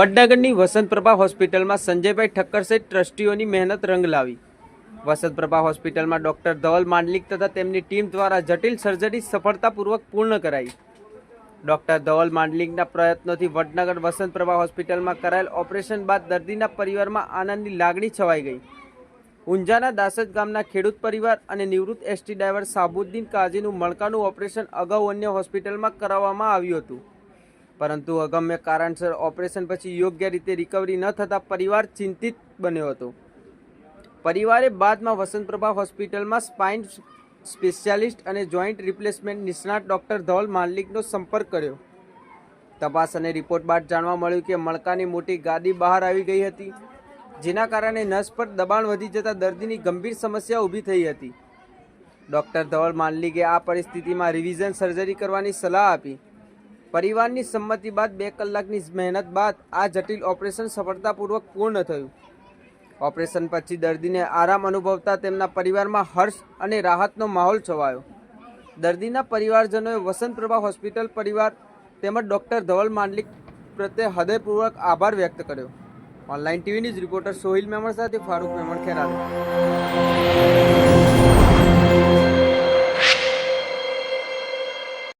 વડનગરની વસંતપ્રભા હોસ્પિટલમાં સંજયભાઈ ઠક્કર સહિત ટ્રસ્ટીઓની મહેનત રંગ લાવી. વસંતપ્રભા હોસ્પિટલમાં ડોક્ટર ધવલ માંડલિક તથા તેમની ટીમ દ્વારા જટિલ સર્જરી સફળતાપૂર્વક પૂર્ણ કરાઈ. ડોક્ટર ધવલ માંડલિકના પ્રયત્નોથી વડનગર વસંતપ્રભા હોસ્પિટલમાં કરાયેલ ઓપરેશન બાદ દર્દીના પરિવારમાં આનંદની લાગણી છવાઈ ગઈ. ઊંઝાના દાસજ ગામના ખેડૂત પરિવાર અને નિવૃત્ત એસટી ડ્રાઈવર સાબુદ્દીન કાજીનું મણકાનું ઓપરેશન અગાઉ અન્ય હોસ્પિટલમાં કરાવવામાં આવ્યું હતું. પરંતુ અગમ્ય કારણસર ઓપરેશન પછી યોગ્ય રીતે રિકવરી ન થતાં પરિવાર ચિંતિત બન્યો હતો. પરિવારે બાદમાં વસંતપ્રભા હોસ્પિટલમાં સ્પાઇન સ્પેશિયાલિસ્ટ અને જોઈન્ટ રિપ્લેસમેન્ટ નિષ્ણાત ડૉક્ટર ધવલ માલિકનો સંપર્ક કર્યો. તપાસ અને રિપોર્ટ બાદ જાણવા મળ્યું કે મણકાની મોટી ગાડી બહાર આવી ગઈ હતી, જેના કારણે નસ પર દબાણ વધી જતાં દર્દીની ગંભીર સમસ્યા ઊભી થઈ હતી. ડૉક્ટર ધવલ માલિકે આ પરિસ્થિતિમાં રિવિઝન સર્જરી કરવાની સલાહ આપી. પરિવારની સંમતિ બાદ બે કલાકની મહેનત બાદ આ જટિલ ઓપરેશન સફળતાપૂર્વક પૂર્ણ થયું. ઓપરેશન પછી દર્દીને આરામ અનુભવતા તેમના પરિવારમાં હર્ષ અને રાહતનો માહોલ છવાયો. દર્દીના પરિવારજનોએ વસંતપ્રભા હોસ્પિટલ પરિવાર તેમજ ડૉક્ટર ધવલ માંડલિક પ્રત્યે હૃદયપૂર્વક આભાર વ્યક્ત કર્યો. Online TV news reporter Sohil Memon સાથે ફારૂક મેમણ ખેરાલુ.